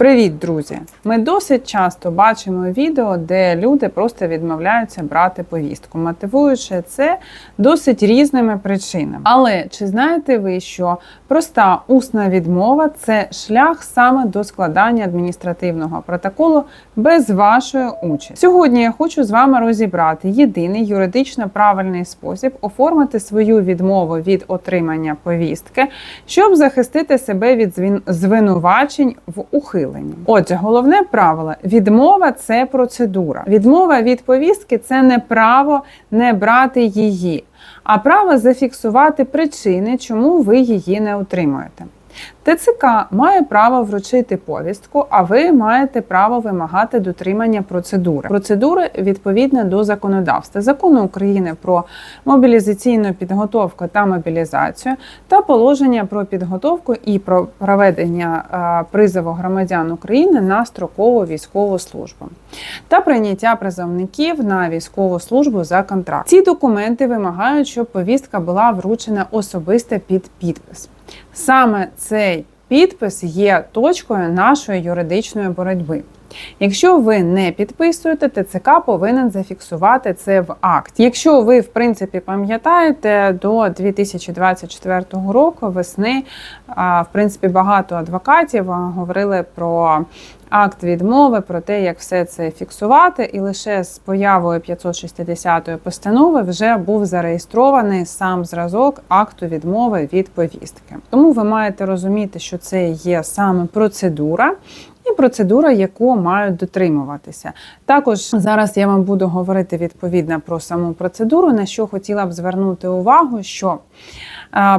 Привіт, друзі! Ми досить часто бачимо відео, де люди просто відмовляються брати повістку, мотивуючи це досить різними причинами. Але чи знаєте ви, що проста усна відмова це шлях саме до складання адміністративного протоколу без вашої участі? Сьогодні я хочу з вами розібрати єдиний юридично правильний спосіб оформити свою відмову від отримання повістки, щоб захистити себе від звинувачень в ухиленні. Отже, головне правило: відмова це процедура. Відмова від повістки це не право не брати її, а право зафіксувати причини, чому ви її не отримуєте. ТЦК має право вручити повістку, а ви маєте право вимагати дотримання процедури. Процедури відповідно до законодавства закону України про мобілізаційну підготовку та мобілізацію та положення про підготовку і про проведення е, призову громадян України на строкову військову службу та прийняття призовників на військову службу за контракт. Ці документи вимагають, щоб повістка була вручена особисто під підпис. Саме цей підпис є точкою нашої юридичної боротьби. Якщо ви не підписуєте, ТЦК повинен зафіксувати це в акті. Якщо ви, в принципі, пам'ятаєте, до 2024 року весни, в принципі, багато адвокатів говорили про акт відмови, про те, як все це фіксувати, і лише з появою 560 постанови вже був зареєстрований сам зразок акту відмови від повістки. Тому ви маєте розуміти, що це є саме процедура. Процедура, яку мають дотримуватися. Також зараз я вам буду говорити відповідно про саму процедуру, на що хотіла б звернути увагу, що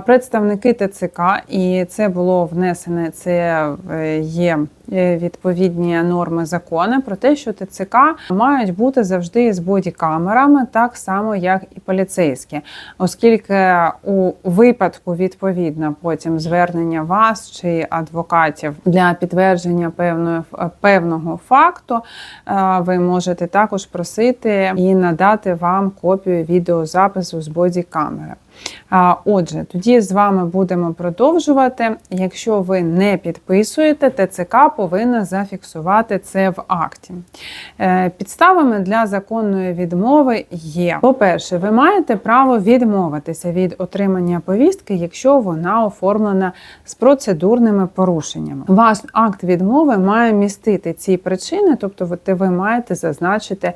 представники ТЦК, і це було внесене, це е, є е, відповідні норми закону про те, що ТЦК мають бути завжди з бодікамерами, так само як і поліцейські, оскільки у випадку відповідно потім звернення вас чи адвокатів для підтвердження певної певного факту, е, ви можете також просити і надати вам копію відеозапису з бодікамери. Отже, тоді з вами будемо продовжувати. Якщо ви не підписуєте, ТЦК повинна зафіксувати це в акті. Е, Підставами для законної відмови є: по-перше, ви маєте право відмовитися від отримання повістки, якщо вона оформлена з процедурними порушеннями. Ваш акт відмови має містити ці причини, тобто ви- ви маєте зазначити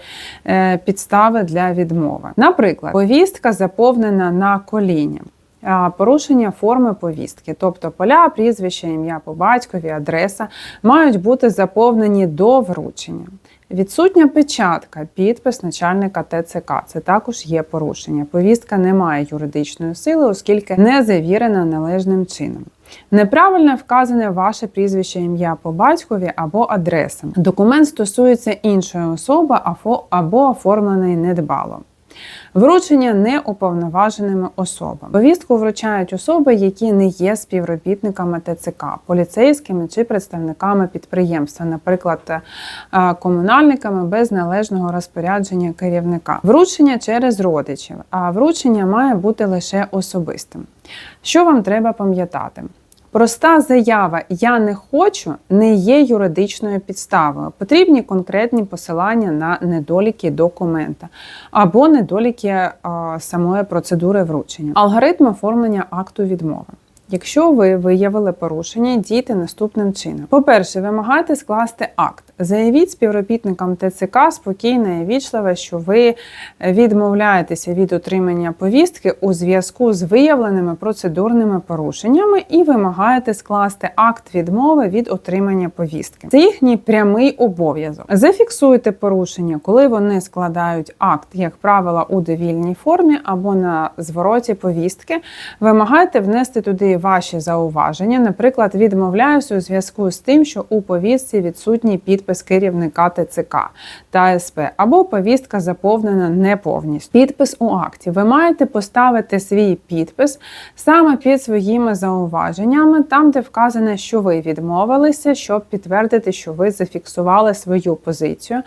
е, підстави для відмови. Наприклад, повістка заповнена на коління. А, Порушення форми повістки, тобто поля, прізвище, ім'я по батькові, адреса мають бути заповнені до вручення. Відсутня печатка, підпис начальника ТЦК. Це також є порушення. Повістка не має юридичної сили, оскільки не завірена належним чином. Неправильно вказане ваше прізвище, ім'я по батькові або адреса. Документ стосується іншої особи або оформлений недбало. Вручення неуповноваженими особами. Повістку вручають особи, які не є співробітниками ТЦК, поліцейськими чи представниками підприємства, наприклад, е, комунальниками без належного розпорядження керівника. Вручення через родичів, а вручення має бути лише особистим. Що вам треба пам'ятати? Проста заява Я не хочу не є юридичною підставою. Потрібні конкретні посилання на недоліки документа або недоліки а, самої процедури вручення. Алгоритм оформлення акту відмови. Якщо ви виявили порушення, дійте наступним чином. По-перше, вимагайте скласти акт. Заявіть співробітникам ТЦК спокійно і вічливо, що ви відмовляєтеся від отримання повістки у зв'язку з виявленими процедурними порушеннями і вимагаєте скласти акт відмови від отримання повістки. Це їхній прямий обов'язок. Зафіксуйте порушення, коли вони складають акт, як правило, у довільній формі або на звороті повістки. Вимагайте внести туди ваші зауваження. Наприклад, відмовляюся у зв'язку з тим, що у повістці відсутній підпис керівника ТЦК та СП, або повістка заповнена не повністю. Підпис у акті. Ви маєте поставити свій підпис саме під своїми зауваженнями, там, де вказано, що ви відмовилися, щоб підтвердити, що ви зафіксували свою позицію,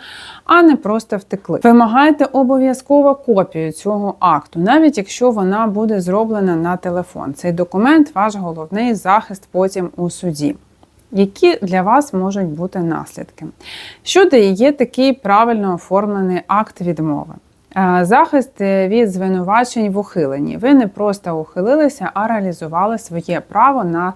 а не просто втекли. Вимагайте обов'язково копію цього акту, навіть якщо вона буде зроблена на телефон. Цей документ ваш головний захист потім у суді. Які для вас можуть бути наслідки? Що дає такий правильно оформлений акт відмови? Е, Захист від звинувачень в ухиленні. Ви не просто ухилилися, а реалізували своє право на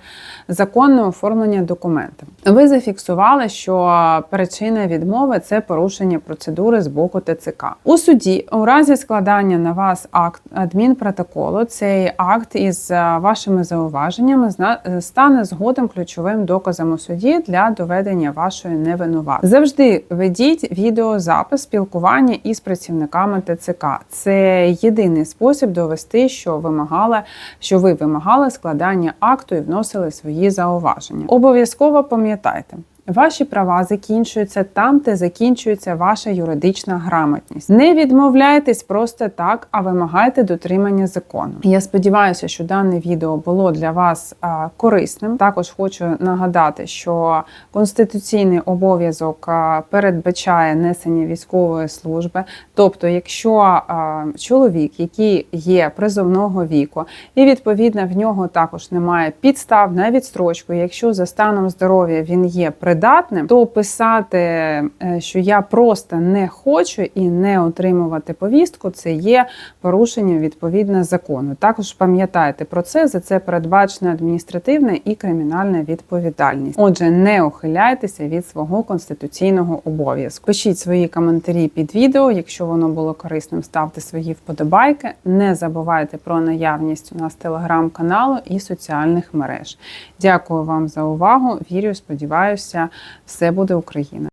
законне оформлення документів. Ви зафіксували, що причина відмови це порушення процедури з боку ТЦК. У суді, у разі складання на вас акт адмінпротоколу, цей акт із е, вашими зауваженнями е, стане згодом ключовим доказом у суді для доведення вашої невинуватості. Завжди ведіть відеозапис спілкування із працівниками ТЦК. Це єдиний спосіб довести, що вимагали, що ви вимагали складання акту і вносили свої зауваження. Обов'язково пам'ятайте. Ваші права закінчуються там, де закінчується ваша юридична грамотність. Не відмовляйтесь просто так, а вимагайте дотримання закону. Я сподіваюся, що дане відео було для вас корисним. Також хочу нагадати, що конституційний обов'язок передбачає несення військової служби. Тобто, якщо чоловік, який є призовного віку, і відповідно в нього також немає підстав на відстрочку, якщо за станом здоров'я він є придатним, то писати, е, що я просто не хочу і не отримувати повістку, це є порушенням відповідно закону. Також пам'ятайте про це, за це передбачена адміністративна і кримінальна відповідальність. Отже, не ухиляйтеся від свого конституційного обов'язку. Пишіть свої коментарі під відео. Якщо воно було корисним, ставте свої вподобайки. Не забувайте про наявність у нас телеграм-каналу і соціальних мереж. Дякую вам за увагу. Вірю, сподіваюся, все буде Україна.